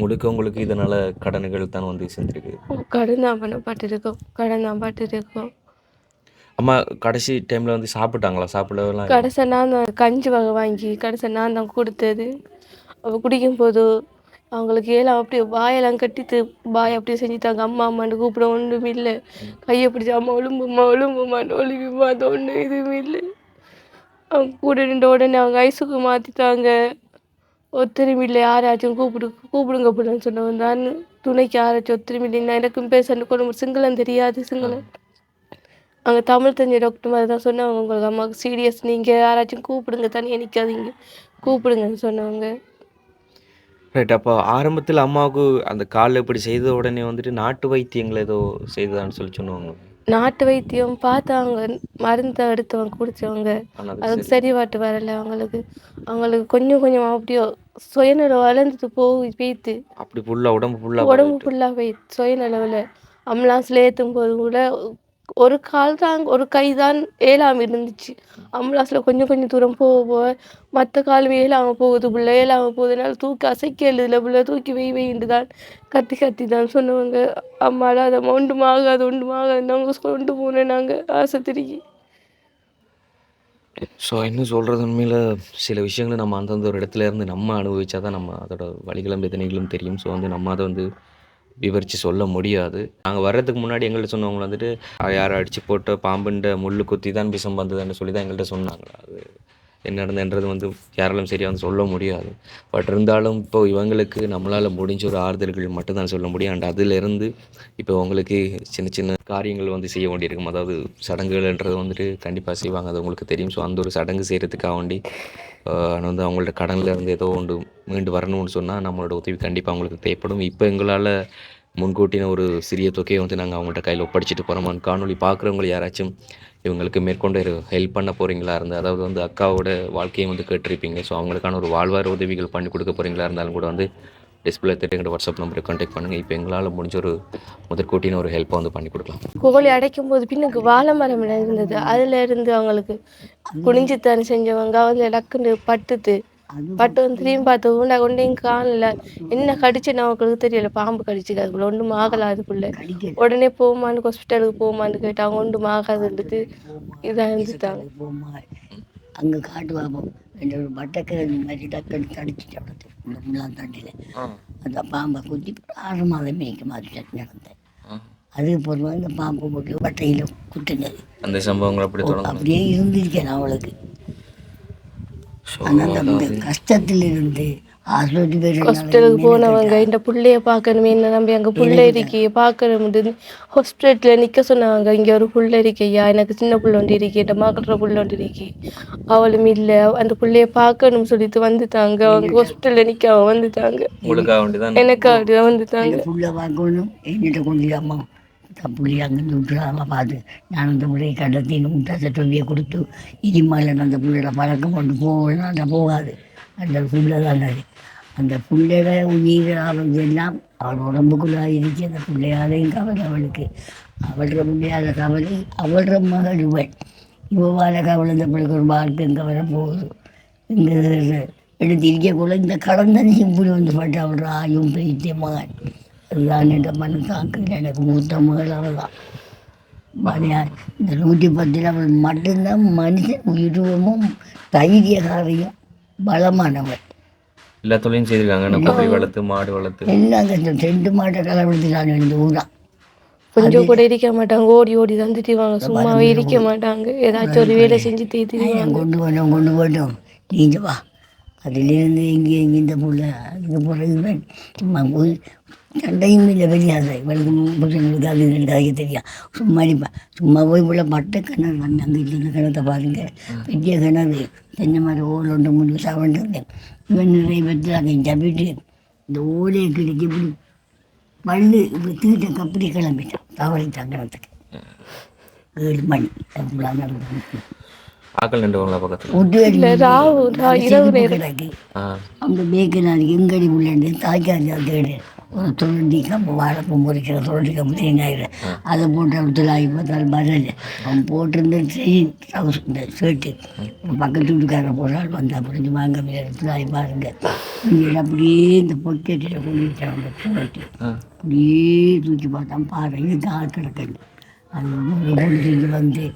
முழுக்க உங்களுக்கு இதனால் கடன்கள் தான் வந்து சேர்ந்துருக்கு. கடன் தான் பண்ணப்பட்டிருக்கோம். கடன் தான் பட்டிருக்கோம். அம்மா கடைசி டைமில் வந்து சாப்பிட்டாங்களா? சாப்பிடலாம் கடைசி நான் தான் கஞ்சி வகை வாங்கி கடைசி நான் தான் கொடுத்தது. அவள் குடிக்கும் போது அவங்களுக்கு ஏழாம் அப்படியே வாயெல்லாம் கட்டிட்டு பாய் அப்படியே செஞ்சுட்டாங்க. அம்மா அம்மான்னு கூப்பிட ஒன்றும் இல்லை. கையை பிடிச்சி அம்மா ஒழும்புமா ஒழும்புமான்னு ஒழுங்குமா அது ஒன்றும் எதுவுமே இல்லை. அவங்க கூட நின்ற உடனே அவங்க ஐஸுக்கு மாற்றிட்டாங்க ஒத்தரும் இல்லை யாராச்சும் கூப்பிடு கூப்பிடுங்க அப்படின்னு சொன்னவன் தான். துணைக்கு யாராச்சும் ஒத்தரும் நான் எனக்கும் பேசணும் கொண்டு சிங்களம் தெரியாது சிங்களம். அங்கே தமிழ் தெரிஞ்ச டாக்டர் மாதிரி தான் சொன்னவங்க. உங்களுக்கு அம்மாவுக்கு சீரியஸ் நீங்கள் யாராச்சும் கூப்பிடுங்க தனியாக நிற்காதீங்க கூப்பிடுங்கன்னு சொன்னவங்க. ரைட் அப்போ ஆரம்பத்தில் அம்மாவுக்கு அந்த காலில் இப்படி செய்த உடனே வந்துட்டு நாட்டு வைத்தியங்கள் ஏதோ செய்ததான்னு சொல்லி சொன்னவங்க நாட்டு வைத்தியம் பார்த்தாங்க மருந்து எடுத்தவங்க குடித்தவங்க ஆனால் அதுக்கு சரி. பாட்டு வரல அவங்களுக்கு. அவங்களுக்கு கொஞ்சம் கொஞ்சம் அப்படியோ சுயநலம் வளர்ந்துட்டு போய் போய்த்து அப்படி ஃபுல்லாக உடம்பு ஃபுல்லாக உடம்பு ஃபுல்லாக போய் சுயநலவில் அம்புலான்ஸில் ஏற்றும் போது கூட ஒரு கால் தான் ஒரு கை தான் ஏலாம இருந்துச்சு. அம்புலான்ஸில் கொஞ்சம் கொஞ்சம் தூரம் போக போக மற்ற கால் ஏலாமல் போகுது புள்ள ஏலாமல் போகுதுனால தூக்கி அசைக்க எழுதுல புள்ள தூக்கி வெய் வெயின்னு தான் கத்தி கத்தி தான் சொன்னவங்க. அம்மாடா அதை ஒன்றுமாகாது ஒன்றுமாகாது நாங்கள் கொண்டு போனேன் நாங்கள் ஆசைத்திரிக்கு ஸோ என்ன சொல்கிறது உண்மையில் சில விஷயங்களை நம்ம அந்தந்த ஒரு இடத்துல இருந்து நம்ம அனுபவிச்சா தான் நம்ம அதோட வழிகளும் வேதனைகளும் தெரியும். ஸோ வந்து நம்ம அதை வந்து விவரித்து சொல்ல முடியாது. நாங்கள் வர்றதுக்கு முன்னாடி எங்கள்கிட்ட சொன்னவங்க வந்துட்டு யாரை அடித்து போட்ட பாம்புண்ட முள்ளு குத்தி தான் விஷம் வந்ததுன்னு சொல்லி தான் எங்கள்கிட்ட சொன்னாங்க. அது என்ன நடந்ததுன்றது வந்து யாராலும் சரியாக வந்து சொல்ல முடியாது. பட் இருந்தாலும் இப்போ இவங்களுக்கு நம்மளால் முடிஞ்ச ஒரு ஆறுதல்கள் மட்டும்தான் சொல்ல முடியும். அண்ட் அதிலிருந்து இப்போ உங்களுக்கு சின்ன சின்ன காரியங்கள் வந்து செய்ய வேண்டியிருக்கும். அதாவது சடங்குகள்ன்றது வந்துட்டு கண்டிப்பாக செய்வாங்க. அது உங்களுக்கு தெரியும். ஸோ அந்த ஒரு சடங்கு செய்கிறதுக்காக வேண்டி ஆஹ் வந்து அவங்கள்ட்ட கடன்லேருந்து ஏதோ ஒன்று மீண்டு வரணும்னு சொன்னால் நம்மளோட உதவி கண்டிப்பாக அவங்களுக்கு தேவைப்படும். இப்போ எங்களால் முன்கூட்டின ஒரு சிறிய தொகையை வந்து நாங்கள் அவங்கள்ட்ட கையில் ஒப்படைச்சிட்டு போகிறோம் காணொலி பார்க்குறவங்க யாராச்சும் இவங்களுக்கு மேற்கொண்டு ஹெல்ப் பண்ண போகிறீங்களா இருந்தால் அதாவது வந்து அக்காவோட வாழ்க்கையை வந்து கேட்டிருப்பீங்க. ஸோ அவங்களுக்கான ஒரு வாழ்வார உதவிகள் பண்ணி கொடுக்க போகிறீங்களா இருந்தாலும் கூட வந்து டிஸ்பிளே திட்டு வாட்ஸ்அப் நம்பருக்கு கான்டாக்ட் பண்ணுங்கள் இப்போ எங்களால் முடிஞ்ச ஒரு முதற்கூட்டின ஒரு ஹெல்ப்பை வந்து பண்ணி கொடுக்கலாம். கோழி அடைக்கும் போது பின்னுக்கு வாழை மரம் இருந்தது. அதில் இருந்து அவங்களுக்கு குனிஞ்சு குனிஞ்சுத்தானே செஞ்சவங்க அதில் டக்குன்னு பட்டுது பட்டு வந்து திரும்பி பார்த்து உண்டா கொண்டையும் காணல என்ன கடிச்சுன்னு அவங்களுக்கு தெரியல. பாம்பு கடிச்சுக்கு அதுக்குள்ள ஒன்றும் ஆகல அதுக்குள்ள. உடனே போமான்னு ஹாஸ்பிட்டலுக்கு போமான்னு கேட்டு அவங்க ஒன்றும் ஆகாதுன்றது இதாக இருந்துட்டாங்க. போமா அங்கே காட்டு பார்ப்போம் ரெண்டு ஒரு பட்டக்கிழங்கு மாதிரி டக்குன்னு அவளுக்கு இந்த முலாம் தண்டியில் அந்த பாம்பை குத்தி ஆறு மாதம் மேய்க்க மாதிரி நடந்தேன். அதுக்கு பொறுமை இந்த பாம்பு போட்டு பட்டையில் குத்துனது. அந்த சம்பவங்கள் அப்படி அப்படியே இருந்திருக்கேன் அவளுக்கு. ஆனால் அந்த கஷ்டத்தில் இருந்து ஆஸ்பத்திரி ஹாஸ்பிட்டலுக்கு போனவங்க இந்த புள்ளைய பார்க்கணுமே என்ன நம்பி அங்கே புள்ள இருக்கையே பார்க்கணும். ஹாஸ்பிட்டலில் நிற்க சொன்னாங்க இங்கே ஒரு புள்ள இருக்கையா? எனக்கு சின்ன புள்ள ஒன்று இருக்கே இந்த மாக்கட்டுற புள்ள ஒன்று இருக்கே. அவளும் இல்லை அந்த புள்ளைய பார்க்கணும்னு சொல்லிட்டு வந்துட்டாங்க. அவங்க ஹாஸ்பிட்டலில் நிற்க வந்துட்டாங்க. எனக்கு அப்படிதான் வந்துட்டாங்க. அந்த புள்ள பார்க்கணும் அங்கேருந்து பார்த்து நான் அந்த பிள்ளையை கடத்தி முட்டாச தொவியை கொடுத்து இனிமேல் அந்த புள்ளையோட பழக்கம் கொண்டு போகணும் அந்த போகாது. அந்த புள்ள தான் அது. அந்த புள்ளையோட உயிர் எல்லாம் அவள் உடம்புக்குள்ளே இருக்கு அந்த பிள்ளையாலையும் கவலை அவளுக்கு. அவளோட பிள்ளையாத கவலை அவளோட மகள் இவள். இவவால கவலை இந்த பிள்ளைக்கு ஒரு வாழ்க்கை கவலை போகுது? இங்கே எடுத்து இருக்கக்குள்ள இந்த கடந்த தான் இப்படி வந்து பட்டு அவளோட ஆயும் பெய்த்த மகன். அதுதான் என்ற மனு தாக்குது எனக்கு மூத்த மகள் தான் மணியார் இந்த நூற்றி பத்தில் அவள் மட்டும்தான் மனுஷன் உருவமும் தைரியகாரியும் பலமானவள் எல்லா தொழிலும் செய்திருக்காங்க. நம்ம கோழி வளர்த்து மாடு வளர்த்து. எல்லாம் அந்த ரெண்டு மாட்டை கலவரத்துலான இந்த ஊரா. கொஞ்சம் கூட இருக்க மாட்டாங்க ஓடி ஓடி தான் திட்டுவாங்க சும்மாவே இருக்க மாட்டாங்க. ஏதாச்சும் ஒரு வேலை செஞ்சு நான் கொண்டு வரணும் கொண்டு வரணும். நீங்கள் வா. அதிலிருந்து இங்கே இங்கே இந்த பிள்ளை இங்கே பிறகு சும்மா போய் சண்டையும் இல்லை வெளியாது இவளுக்கு அது ரெண்டாக தெரியும் சும்மா இருப்பேன் சும்மா போய் இவ்வளோ பட்ட கிணறு வந்து அங்கே இருந்த கிணத்தை பாருங்க பெரிய கிணறு தென்னை மரம் ஓல் ஒன்று மூணு சவண்டு இவன் நிறைய பேர்த்து அதை தப்பிட்டு இந்த ஓலையை கிடைக்க இப்படி பல்லு இப்படி தீட்டை கப்படி கிளம்பிட்டான் தவறி தங்கறதுக்கு ஏழு மணி அப்படிலாம் நடந்து ஆக்கள் நின்றுவாங்களா பக்கத்தில். ஒட்டு இல்ல ராவு ரா- இரவு நேரம். கிடக்கு ஆ. அந்த பேக்கு நான் எங்கடி உள்ளேன்னு தாய்க்காஜா தேடு. ஒரு துருண்டி கம்பு வாழைப்பூ முறிக்கிற துருண்டி கம்பு தேங்காயிரு அதை போட்டு ஆகி பார்த்தாலும் வரல அவன் போட்டிருந்த சவுஸ் இந்த ஷர்ட்டு. பக்கத்து வீட்டுக்காரர் போகிறாள் வந்தா புரிஞ்சு வாங்க இடத்துல ஆகி பாருங்க. இங்கே அப்படியே இந்த பொக்கெட்டில் கொண்டுட்டான் அந்த ஷர்ட்டு. அப்படியே தூக்கி பார்த்தான். பாரு இதுக்கு ஆள் கிடக்குது. அது பொண்ணு வந்து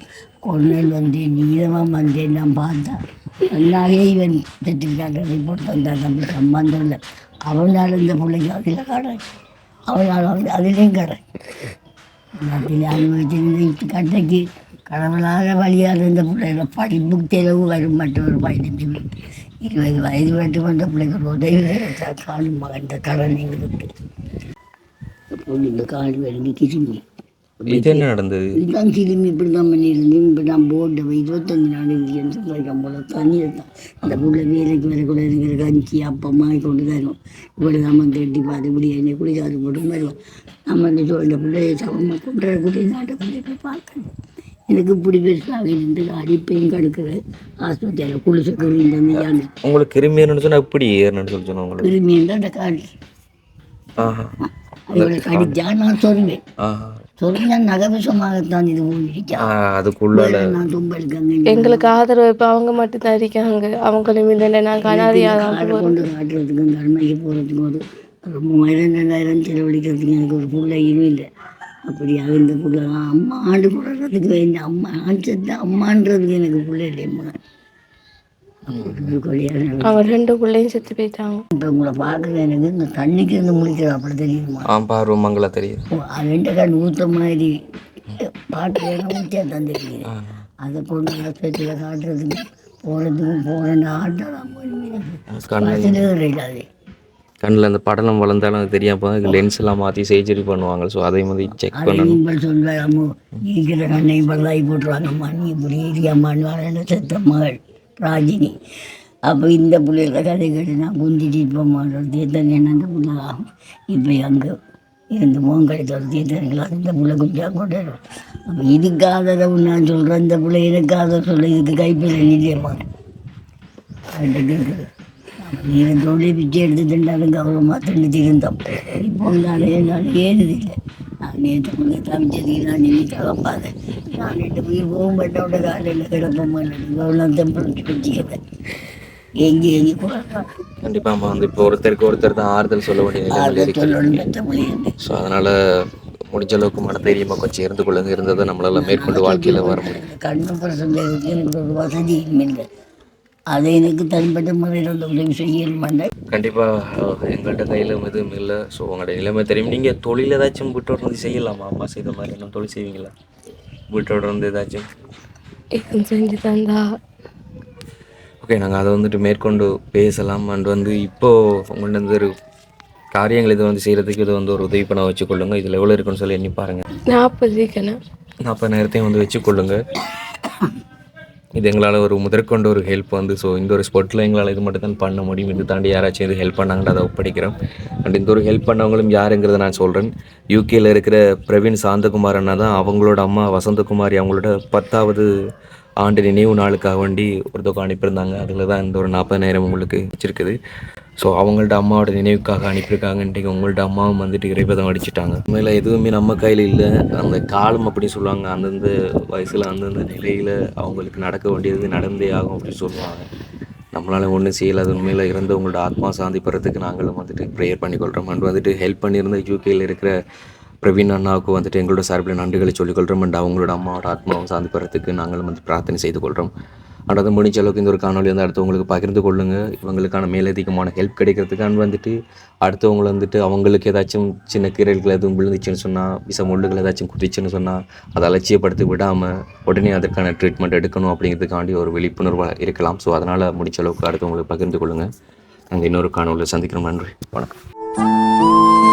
ஒரு நாள் வந்தேன் நீளமாக வந்தேன் நான் பார்த்தேன் நல்லாவே இவன் பெற்றிருக்காங்க ரிப்போர்ட் வந்தான் தம்பி சம்பந்தம் இல்லை அவனால் இந்த பிள்ளைக்கு அதில் கடை அவனால் வந்து அதிலையும் கடை எல்லாத்தையும் அனுபவிச்சிருந்த இப்போ கட்டைக்கு கடவுளாக வழியாக இருந்த பிள்ளைகளை படிப்புக்கு தெளிவு வரும் மட்டும் ஒரு பதினஞ்சு இருபது வயது மட்டும் வந்த பிள்ளைக்கு உதவி காணும் மகன் கடன் எங்களுக்கு. பொண்ணுங்க கால் வலிக்கு கிருமி இது என்ன நடந்தது? இதுதான் கிருமி இப்படி தான் பண்ணியிருந்தேன். இப்படி தான் போட்டு இருபத்தஞ்சு நாள் இருக்குன்னு சொல்லியிருக்கேன் போல. தண்ணி தான் அந்த புள்ள வேலைக்கு வரக்கூட இருக்கிற கஞ்சி அப்பமா கொண்டு தரும் இப்படி தான் எட்டி பார்த்து இப்படி என்னை குடிக்காது போட்டு வருவோம் நம்ம வந்து சொல்ல பிள்ளைய சமமாக கொண்டு வரக்கூடிய நாட்டை கொண்டு போய் பார்க்கணும். எனக்கு இப்படி பெருசாக இருந்து அடிப்பையும் கடுக்கிற ஆஸ்பத்திரியில் குளிச்ச கிருமி உங்களுக்கு கிருமி ஏறணும்னு சொன்னா எப்படி ஏறணும்னு சொல்லி சொன்னா உங்களுக்கு? கிருமி அந்த காடு ஆஹா. அதோட கடிச்சா நான் சொல்லுவேன் நகவசமாகத்தான் இது அதுக்குள்ளால நான் தும்பலுக்கு எங்களுக்கு ஆதரவு இப்போ அவங்க மட்டும்தான் இருக்காங்க. அவங்களும் இல்லை நாங்கள் அனாதையாக தான் கொண்டு காட்டுறதுக்கும் கடமைக்கு போகிறதுக்கும் ஒரு மூவாயிரம் ரெண்டாயிரம் செலவழிக்கிறதுக்கு எனக்கு ஒரு பிள்ளையும் இல்லை. அப்படியாக இந்த பிள்ளை அம்மாண்டு கொடுறதுக்கு வேண்டிய அம்மா ஆச்சத்தை அம்மான்றதுக்கு எனக்கு பிள்ளை இல்லையம்மா கொள்ளையான அவங்க ரெண்டு பிள்ளையும் செத்து போயிட்டாங்க. இப்போ உங்களை பார்க்குறது எனக்கு இந்த தண்ணிக்கு இருந்து முடிக்கிற அப்படி தெரியுமா? ஆ பார்வை மங்களா தெரியுது ரெண்டு கண் ஊற்ற மாதிரி பாட்டு வேணும் ஊற்றியா தந்துருக்கீங்க அதை கொண்டு ஆஸ்பத்திரியில் காட்டுறதுக்கு போகிறதுக்கும் போகிறேன் ஆட்டலாம் இல்லாது கண்ணில் அந்த படலம் வளர்ந்தாலும் அது தெரியாம லென்ஸ் எல்லாம் மாற்றி சர்ஜரி பண்ணுவாங்க. ஸோ அதை மாதிரி செக் பண்ணணும். அம்மா. இருக்கிற கண்ணையும் பல்லாகி போட்டுருவாங்கம்மா. நீ இப்படி இருக்கியம்மான்னு வரேன்னு செத்த மகள் ராஜினி. அப்போ இந்த பிள்ளைகள கதை கேட்டு நான் குந்திட்டு போமாட்டோம் தீர்த்தன் என்ன அந்த பிள்ளை ஆகும் இப்போ அங்கே இருந்து மோங்கடை துரத்தி தரீங்களா இந்த பிள்ளை குஞ்சா கொண்டு அப்போ இதுக்காக நான் சொல்கிறேன் இந்த பிள்ளை எனக்காக சொல்ல இதுக்கு கைப்பிள்ளை இல்லையம்மா அவன்கிட்ட கேட்குது தொழில் பிச்சை எடுத்துட்டுண்டாலும் கௌரவமாக தின்னு இருந்தோம் இப்போ நானே நான் ஏறுதில்லை. நான் நேற்று முன்னே தமிச்சதுக்கு நான் இன்னைக்கு கிளம்பாத நான் ரெண்டு பேர் போக மாட்டோட காலையில் கிடப்ப மாட்டேன் கௌரவம் தம்பி வச்சுக்கிறேன் எங்கே எங்கே போகிறோம் கண்டிப்பாக நம்ம வந்து இப்போ ஒருத்தருக்கு ஒருத்தர் தான் ஆறுதல் சொல்ல வேண்டிய ஸோ அதனால் முடிஞ்ச அளவுக்கு மன தைரியமாக கொஞ்சம் இருந்து கொள்ளுங்க இருந்ததை நம்மளால மேற்கொண்டு வாழ்க்கையில் வர முடியும். கண்ணு பிரசங்க இல்லை. அதை எனக்கு தனிப்பட்ட முறையில் அந்த உதவி செய்ய மாட்டேன் கண்டிப்பாக எங்கள்கிட்ட கையில் எதுவும் இல்லை. ஸோ உங்களோட நிலைமை தெரியும். நீங்கள் தொழில் ஏதாச்சும் வீட்டோட இருந்து செய்யலாமா? அம்மா செய்த மாதிரி என்ன தொழில் செய்வீங்களா? வீட்டோட இருந்து ஏதாச்சும்? செஞ்சு தந்தா ஓகே நாங்கள் அதை வந்துட்டு மேற்கொண்டு பேசலாம். அண்ட் வந்து இப்போது உங்கள்ட்ட வந்து ஒரு காரியங்கள் இதை வந்து செய்கிறதுக்கு இதை வந்து ஒரு உதவி பண்ண வச்சுக்கொள்ளுங்க. இதில் எவ்வளோ இருக்குன்னு சொல்லி எண்ணி பாருங்கள் நாற்பது இருக்கணும். நாற்பதாயிரத்தையும் வந்து வச்சுக்கொள்ளுங்க. இது எங்களால் ஒரு முதற்கொண்ட ஒரு ஹெல்ப் வந்து ஸோ இந்த ஒரு ஸ்பாட்டில் எங்களால் இது மட்டும் தான் பண்ண முடியும். இது தாண்டி யாராச்சும் இது ஹெல்ப் பண்ணாங்கன்னு அதை ஒப்படைக்கிறோம். அண்ட் இந்த ஒரு ஹெல்ப் பண்ணவங்களும் யாருங்கிறத நான் சொல்கிறேன் யூகேயில் இருக்கிற பிரவீன் சாந்தகுமார் அண்ணா தான் அவங்களோட அம்மா வசந்தகுமாரி அவங்களோட பத்தாவது ஆண்டு நினைவு நாளுக்காக வேண்டி ஒரு தொகை அனுப்பியிருந்தாங்க. அதில் தான் இந்த ஒரு நாற்பதாயிரம் உங்களுக்கு வச்சிருக்குது. ஸோ அவங்கள்ட்ட அம்மாவோட நினைவுக்காக அனுப்பியிருக்காங்க இன்றைக்கி உங்கள்ட்ட அம்மாவும் வந்துட்டு இறைப்பதம் அடிச்சிட்டாங்க. உண்மையில் எதுவுமே நம்ம கையில் இல்லை. அந்த காலம் அப்படின்னு சொல்லுவாங்க. அந்தந்த வயசில் அந்தந்த நிலையில் அவங்களுக்கு நடக்க வேண்டியது நடந்தே ஆகும் அப்படின்னு சொல்லுவாங்க. நம்மளால் ஒன்றும் செய்யலை. அது உண்மையில் இறந்தவங்களோட ஆத்மா சாந்தி பெறத்துக்கு நாங்களும் வந்துட்டு ப்ரேயர் பண்ணிக்கொள்கிறோம் அண்ட் வந்துட்டு ஹெல்ப் பண்ணியிருந்த யூகேயில் இருக்கிற பிரவீன் அண்ணாவுக்கு வந்துட்டு எங்களோட சார்பில் நன்றிகளை சொல்லிக்கொள்கிறோம் அண்ட் அவங்களோட அம்மாவோட ஆத்மாவும் சாந்தி பெறத்துக்கு நாங்களும் வந்து பிரார்த்தனை செய்து கொள்கிறோம் அண்ட் முடிஞ்ச அளவுக்கு இந்த ஒரு காணொலி வந்து அடுத்தவங்களுக்கு பகிர்ந்து கொள்ளுங்கள் இவங்களுக்கான மேலதிகமான ஹெல்ப் கிடைக்கிறதுக்கான வந்துட்டு அடுத்தவங்களை வந்துட்டு அவங்களுக்கு ஏதாச்சும் சின்ன கீரல்கள் எதுவும் விழுந்துச்சுன்னு சொன்னால் விச முள்ளுகள் ஏதாச்சும் குதிச்சுன்னு சொன்னால் அதை அலட்சியப்படுத்தி விடாமல் உடனே அதற்கான ட்ரீட்மெண்ட் எடுக்கணும் அப்படிங்கிறதுக்காண்டி ஒரு விழிப்புணர்வாக இருக்கலாம். ஸோ அதனால் முடிஞ்ச அளவுக்கு அடுத்தவங்களுக்கு பகிர்ந்து கொள்ளுங்கள் நாங்கள் இன்னொரு காணொலியில் சந்திக்கிறோம். நன்றி. வணக்கம்.